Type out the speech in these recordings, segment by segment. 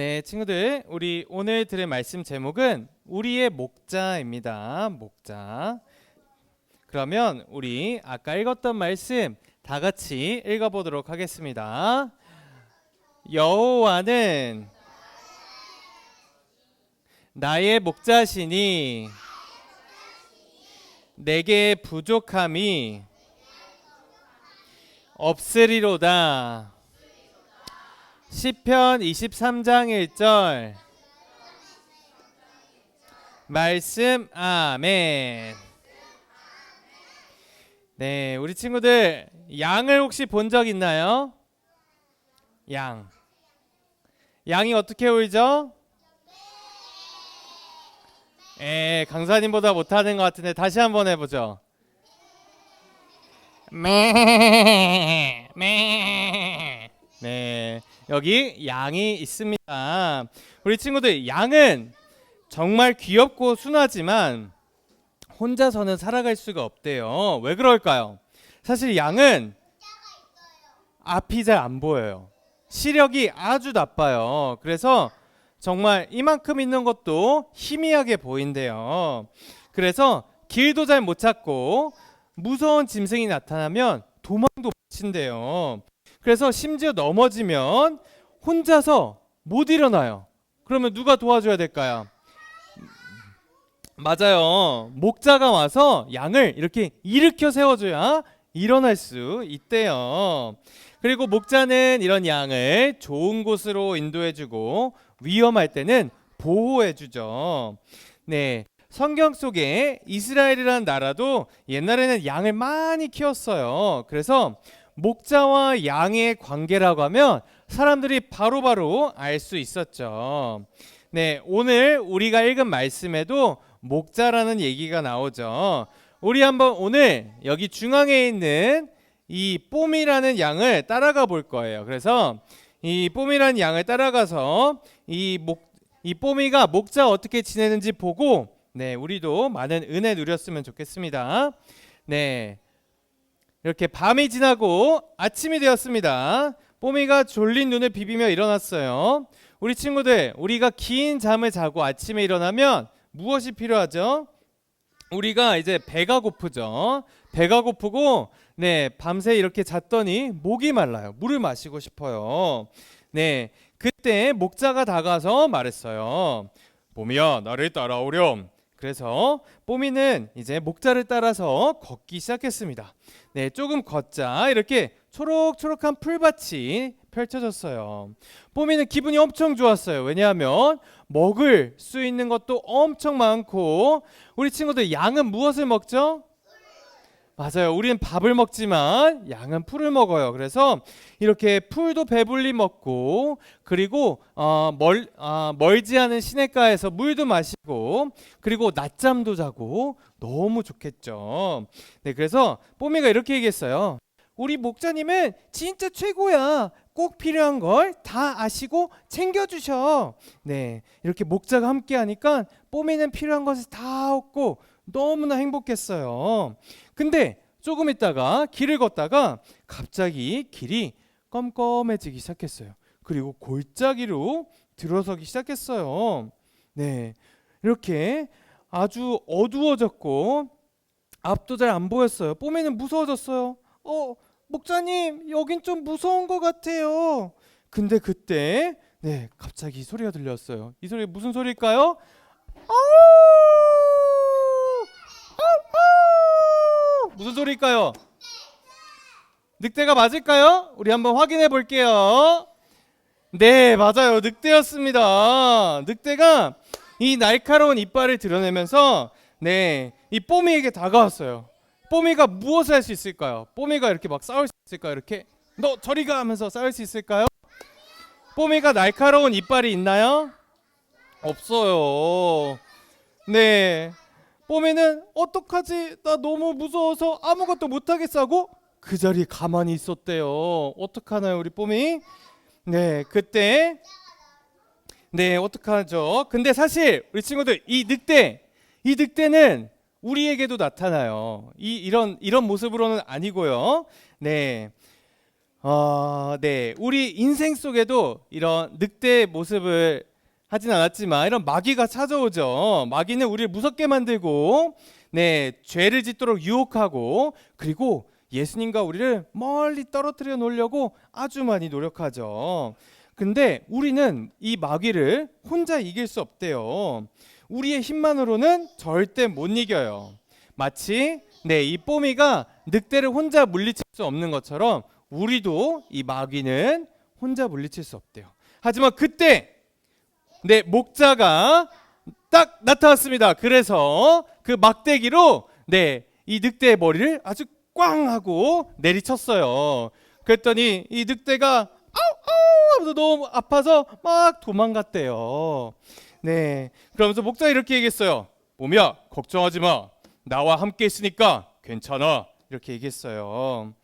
네, 친구들, 우리 오늘 들을 말씀 제목은 우리의 목자입니다. 목자. 그러면 우리 아까 읽었던 말씀 다 같이 읽어보도록 하겠습니다. 여호와는 나의 목자시니 내게 부족함이 없으리로다. 시편 23장 1절 말씀 아멘. 네, 우리 친구들 양을 혹시 본 적 있나요? 양. 양이 어떻게 울죠? 에, 강사님보다 못하는 것 같은데 다시 한번 해보죠. 네, 여기 양이 있습니다. 우리 친구들 양은 정말 귀엽고 순하지만 혼자서는 살아갈 수가 없대요. 왜 그럴까요? 사실 양은 앞이 잘 안 보여요. 시력이 아주 나빠요. 그래서 정말 이만큼 있는 것도 희미하게 보인대요. 그래서 길도 잘 못 찾고 무서운 짐승이 나타나면 도망도 못 친대요. 그래서 심지어 넘어지면 혼자서 못 일어나요. 그러면 누가 도와줘야 될까요? 맞아요. 목자가 와서 양을 이렇게 일으켜 세워줘야 일어날 수 있대요. 그리고 목자는 이런 양을 좋은 곳으로 인도해주고 위험할 때는 보호해주죠. 네. 성경 속에 이스라엘이라는 나라도 옛날에는 양을 많이 키웠어요. 그래서 목자와 양의 관계라고 하면 사람들이 바로바로 알 수 있었죠. 네, 오늘 우리가 읽은 말씀에도 목자라는 얘기가 나오죠. 우리 한번 오늘 여기 중앙에 있는 이 뽐이라는 양을 따라가 볼 거예요. 그래서 이 뽐이라는 양을 따라가서 이 목, 이 뽐이가 목자 어떻게 지내는지 보고 네, 우리도 많은 은혜 누렸으면 좋겠습니다. 네. 이렇게 밤이 지나고 아침이 되었습니다. 뽀미가 졸린 눈을 비비며 일어났어요. 우리 친구들, 우리가 긴 잠을 자고 아침에 일어나면 무엇이 필요하죠? 우리가 이제 배가 고프죠. 배가 고프고 네, 밤새 이렇게 잤더니 목이 말라요. 물을 마시고 싶어요. 네. 그때 목자가 다가서 말했어요. 뽀미야, 나를 따라오렴. 그래서 뽀미는 이제 목자를 따라서 걷기 시작했습니다. 네, 조금 걷자 이렇게 초록초록한 풀밭이 펼쳐졌어요. 뽀미는 기분이 엄청 좋았어요. 왜냐하면 먹을 수 있는 것도 엄청 많고 우리 친구들 양은 무엇을 먹죠? 맞아요. 우리는 밥을 먹지만 양은 풀을 먹어요. 그래서 이렇게 풀도 배불리 먹고 그리고 어, 멀, 어, 멀지 않은 시냇가에서 물도 마시고 그리고 낮잠도 자고 너무 좋겠죠. 네, 그래서 뽀미가 이렇게 얘기했어요. 우리 목자님은 진짜 최고야. 꼭 필요한 걸 다 아시고 챙겨주셔. 네, 이렇게 목자가 함께 하니까 뽀미는 필요한 것을 다 얻고 너무나 행복했어요. 근데 조금 있다가 길을 걷다가 갑자기 길이 껌껌해지기 시작했어요. 그리고 골짜기로 들어서기 시작했어요. 네. 이렇게 아주 어두워졌고 앞도 잘 안 보였어요. 뽀미는 무서워졌어요. 어, 목자님, 여긴 좀 무서운 것 같아요. 근데 그때 네, 갑자기 소리가 들렸어요. 이 소리 무슨 소리일까요? 아우! 무슨 소리일까요? 늑대가 맞을까요? 우리 한번 확인해 볼게요. 네, 맞아요. 늑대였습니다. 늑대가 이 날카로운 이빨을 드러내면서 네, 이 뽀미에게 다가왔어요. 뽀미가 무엇을 할 수 있을까요? 뽀미가 이렇게 막 싸울 수 있을까요? 이렇게 너 저리 가 하면서 싸울 수 있을까요? 뽀미가 날카로운 이빨이 있나요? 없어요. 네. 뽀미는 어떡하지? 나 너무 무서워서 아무것도 못하겠어 하고 그 자리에 가만히 있었대요. 어떡하나요, 우리 뽀미? 네, 그때 네, 어떡하죠? 근데 사실 우리 친구들 이 늑대, 이 늑대는 우리에게도 나타나요. 이 이런 이런 모습으로는 아니고요. 네. 어, 네. 우리 인생 속에도 이런 늑대의 모습을 하진 않았지만 이런 마귀가 찾아오죠. 마귀는 우리를 무섭게 만들고 네, 죄를 짓도록 유혹하고 그리고 예수님과 우리를 멀리 떨어뜨려 놓으려고 아주 많이 노력하죠. 근데 우리는 이 마귀를 혼자 이길 수 없대요. 우리의 힘만으로는 절대 못 이겨요. 마치 네, 이 뽀미가 늑대를 혼자 물리칠 수 없는 것처럼 우리도 이 마귀는 혼자 물리칠 수 없대요. 하지만 그때 네, 목자가 딱 나타났습니다. 그래서 그 막대기로 네, 이 늑대의 머리를 아주 꽝 하고 내리쳤어요. 그랬더니 이 늑대가 아우 하면서 너무 아파서 막 도망갔대요. 네. 그러면서 목자가 이렇게 얘기했어요. 봄이야, 걱정하지 마. 나와 함께 있으니까 괜찮아. 이렇게 얘기했어요.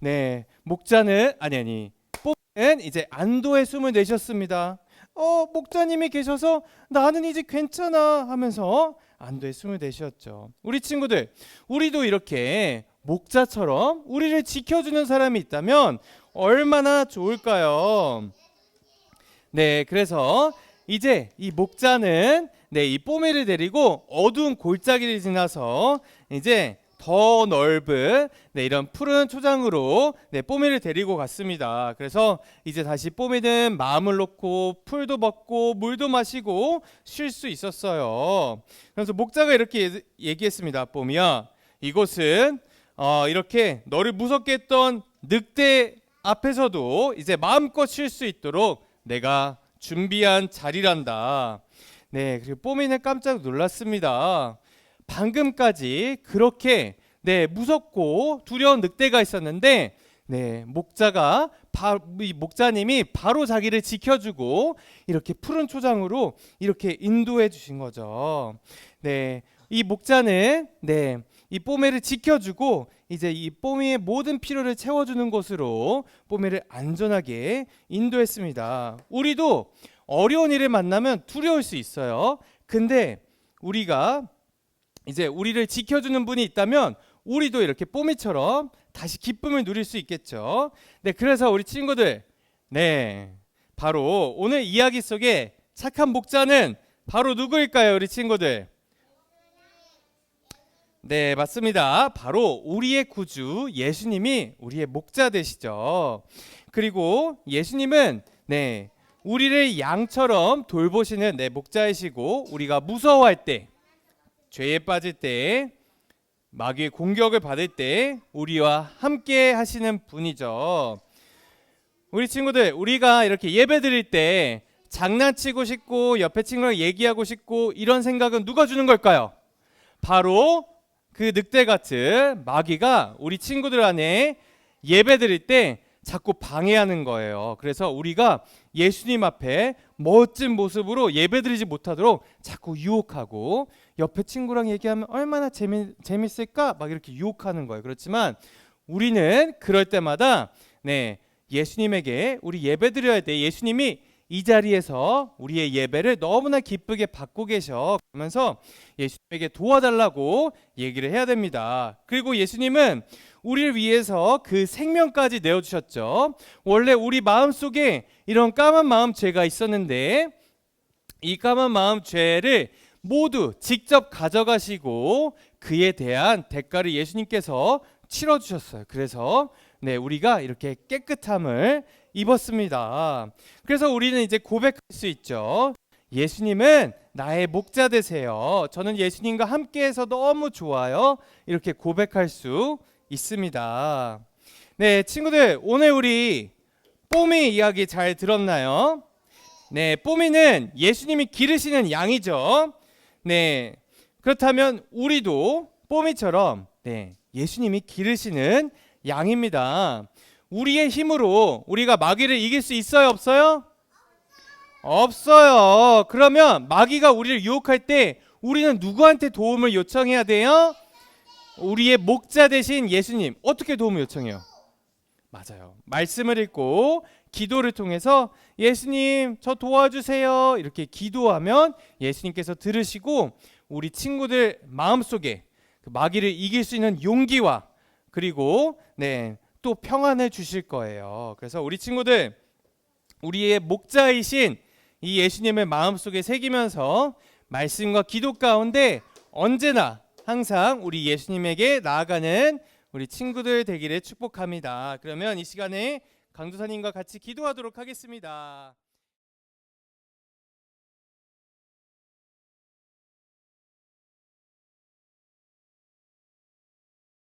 네. 목자는 아니 아니. 뽀는 이제 안도의 숨을 내셨습니다. 어, 목자님이 계셔서 나는 이제 괜찮아 하면서 안도의 숨을 내쉬었죠. 우리 친구들, 우리도 이렇게 목자처럼 우리를 지켜주는 사람이 있다면 얼마나 좋을까요? 네, 그래서 이제 이 목자는 네, 이 뽀미를 데리고 어두운 골짜기를 지나서 이제 더 넓은 네, 이런 푸른 초장으로 네, 뽀미를 데리고 갔습니다. 그래서 이제 다시 뽀미는 마음을 놓고 풀도 먹고 물도 마시고 쉴 수 있었어요. 그래서 목자가 이렇게 예- 얘기했습니다. 뽀미야, 이곳은 어, 이렇게 너를 무섭게 했던 늑대 앞에서도 이제 마음껏 쉴 수 있도록 내가 준비한 자리란다. 네, 그리고 뽀미는 깜짝 놀랐습니다. 방금까지 그렇게 네 무섭고 두려운 늑대가 있었는데 네 목자가 바, 이 목자님이 바로 자기를 지켜주고 이렇게 푸른 초장으로 이렇게 인도해 주신 거죠. 네, 이 목자는 네. 이 뽀메를 지켜주고 이제 이 뽀미의 모든 필요를 채워주는 곳으로 뽀메를 안전하게 인도했습니다. 우리도 어려운 일을 만나면 두려울 수 있어요. 근데 우리가 이제 우리를 지켜주는 분이 있다면 우리도 이렇게 뽀미처럼 다시 기쁨을 누릴 수 있겠죠. 네, 그래서 우리 친구들, 네, 바로 오늘 이야기 속에 착한 목자는 바로 누구일까요, 우리 친구들? 네, 맞습니다. 바로 우리의 구주 예수님이 우리의 목자 되시죠. 그리고 예수님은 네, 우리를 양처럼 돌보시는 네, 목자이시고 우리가 무서워할 때, 죄에 빠질 때, 마귀의 공격을 받을 때 우리와 함께 하시는 분이죠. 우리 친구들, 우리가 이렇게 예배 드릴 때 장난치고 싶고 옆에 친구랑 얘기하고 싶고 이런 생각은 누가 주는 걸까요? 바로 그 늑대 같은 마귀가 우리 친구들 안에 예배 드릴 때 자꾸 방해하는 거예요. 그래서 우리가 예수님 앞에 멋진 모습으로 예배 드리지 못하도록 자꾸 유혹하고 옆에 친구랑 얘기하면 얼마나 재미, 재밌을까? 막 이렇게 유혹하는 거예요. 그렇지만 우리는 그럴 때마다 네, 예수님에게 우리 예배 드려야 돼. 예수님이 이 자리에서 우리의 예배를 너무나 기쁘게 받고 계셔. 그러면서 예수님에게 도와달라고 얘기를 해야 됩니다. 그리고 예수님은 우리를 위해서 그 생명까지 내어 주셨죠. 원래 우리 마음 속에 이런 까만 마음 죄가 있었는데 이 까만 마음 죄를 모두 직접 가져가시고 그에 대한 대가를 예수님께서 치러 주셨어요. 그래서 네, 우리가 이렇게 깨끗함을 입었습니다. 그래서 우리는 이제 고백할 수 있죠. 예수님은 나의 목자 되세요. 저는 예수님과 함께해서 너무 좋아요. 이렇게 고백할 수 있습니다. 네, 친구들 오늘 우리 뽀미 이야기 잘 들었나요? 네, 뽀미는 예수님이 기르시는 양이죠. 네, 그렇다면 우리도 뽀미처럼 네, 예수님이 기르시는 양입니다. 우리의 힘으로 우리가 마귀를 이길 수 있어요, 없어요? 없어요. 그러면 마귀가 우리를 유혹할 때 우리는 누구한테 도움을 요청해야 돼요? 우리의 목자 되신 예수님. 어떻게 도움을 요청해요? 맞아요. 말씀을 읽고 기도를 통해서 예수님 저 도와주세요. 이렇게 기도하면 예수님께서 들으시고 우리 친구들 마음속에 그 마귀를 이길 수 있는 용기와 그리고 네, 또 평안을 주실 거예요. 그래서 우리 친구들 우리의 목자이신 이 예수님을 마음속에 새기면서 말씀과 기도 가운데 언제나 항상 우리 예수님에게 나아가는 우리 친구들 되기를 축복합니다. 그러면 이 시간에 강도사님과 같이 기도하도록 하겠습니다.